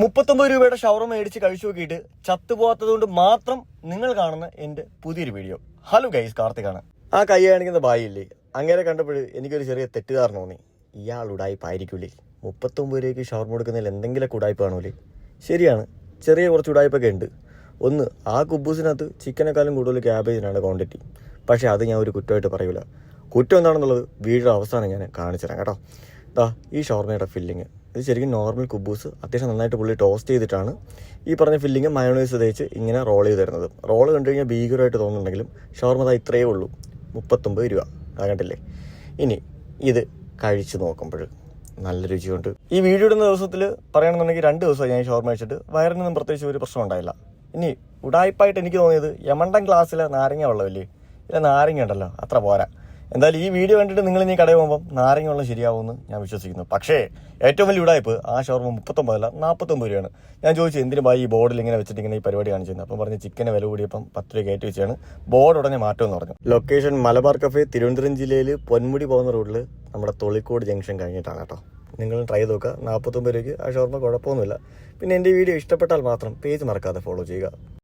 മുപ്പത്തൊമ്പത് രൂപയുടെ ഷവർമ മേടിച്ച് കഴിച്ചു നോക്കിയിട്ട് ചത്തുപോകാത്തത് കൊണ്ട് മാത്രം നിങ്ങൾ കാണുന്ന എന്റെ പുതിയൊരു വീഡിയോ. Hello guys കാർത്തികാണ്. ആ കൈ കാണിക്കുന്ന ബായില്ലേ അങ്ങനെ കണ്ടപ്പോൾ എനിക്കൊരു ചെറിയ തെറ്റുകാരൻ തോന്നി. ഇയാൾ ഉടായ്പായിരിക്കൂലേ മുപ്പത്തൊമ്പത് രൂപയ്ക്ക് ഷവർമ കൊടുക്കുന്നതിൽ എന്തെങ്കിലുമൊക്കെ ഉടായ്പ കാണൂലേ? ശരിയാണ് ചെറിയ കുറച്ച് ഉടായ്പൊക്കെ ഉണ്ട്. ഒന്ന് ആ കുബൂസിനകത്ത് ചിക്കനേക്കാളും കൂടുതൽ ക്യാബേജിനാണ് ക്വാണ്ടിറ്റി പക്ഷേ അത് ഞാൻ ഒരു കുറ്റമായിട്ട് പറയൂല. കുറ്റം എന്താണെന്നുള്ളത് വീടിന്റെ അവസാനം ഞാൻ കാണിച്ചു തരാം കേട്ടോ. ദാ ഈ ഷവർമയുടെ ഫില്ലിങ് ഇത് ശരിക്കും നോർമൽ കുബൂസ്. അത്യാവശ്യം നന്നായിട്ട് പുള്ളി ടോസ്റ്റ് ചെയ്തിട്ടാണ്. ഈ പറഞ്ഞ ഫില്ലിങ് മയോണൈസ് തേച്ച് ഇങ്ങനെ റോൾ ചെയ്ത് തരുന്നത്. റോൾ കണ്ടു കഴിഞ്ഞാൽ ഭീകരമായിട്ട് തോന്നുന്നുണ്ടെങ്കിലും ഷവർമത ഇത്രയേ ഉള്ളൂ. മുപ്പത്തൊമ്പത് രൂപ. ആകണ്ടില്ലേ ഇനി ഇത് കഴിച്ച് നോക്കുമ്പോൾ നല്ല രുചിയുണ്ട്. ഈ വീഡിയോ ഇടുന്ന ദിവസത്തിൽ പറയണമെന്നുണ്ടെങ്കിൽ രണ്ട് ദിവസമായി ഞാൻ ഷവർമ കഴിച്ചിട്ട്. വയറിനൊന്നും പ്രത്യേകിച്ച് ഒരു പ്രശ്നം ഉണ്ടായില്ല. ഇനി ഉടായ്പായിട്ട് എനിക്ക് തോന്നിയത് യമണ്ടൻ ക്ലാസ്സിലെ നാരങ്ങ വെള്ളമില്ലേ? ഇല്ല നാരങ്ങ ഉണ്ടല്ലോ. അത്ര പോരാ. എന്തായാലും ഈ വീഡിയോ കണ്ടിട്ട് നിങ്ങൾ ഇനി കടയിൽ പോകുമ്പോൾ നാരങ്ങ വെള്ളം ശരിയാവുമെന്ന് ഞാൻ വിശ്വസിക്കുന്നു. പക്ഷേ ഏറ്റവും വലിയ ഉടായ്പ് ആ ഷോർമ മുപ്പത്തൊമ്പതല്ല നാൽപ്പത്തൊമ്പത് രൂപയാണ്. ഞാൻ ചോദിച്ചു എന്തിനു ഈ ബോർഡിൽ ഇങ്ങനെ വെച്ചിട്ട് ഇങ്ങനെ ഈ പരിപാടി കാണിച്ചിരുന്നത് അപ്പം പറഞ്ഞ് ചിക്കനെ വില കൂടിയപ്പം പത്ത് രൂപ കയറ്റി വെച്ചാണ്. ബോർഡ് ഉടനെ മാറ്റുമെന്ന് പറഞ്ഞു. ലൊക്കേഷൻ മലബാർ കഫേ തിരുവനന്തപുരം ജില്ലയിൽ പൊന്മുടി പോകുന്ന റോഡിൽ നമ്മുടെ തൊളിക്കോട് ജംഗ്ഷൻ കഴിഞ്ഞിട്ടാണ് കേട്ടോ. നിങ്ങൾ ട്രൈ ചെയ്ത് നോക്കുക. നാൽപ്പത്തൊമ്പത് രൂപയ്ക്ക് ആ ഷോർമ കുഴപ്പമൊന്നുമില്ല. പിന്നെ എന്റെ വീഡിയോ ഇഷ്ടപ്പെട്ടാൽ മാത്രം പേജ് മറക്കാതെ ഫോളോ ചെയ്യുക.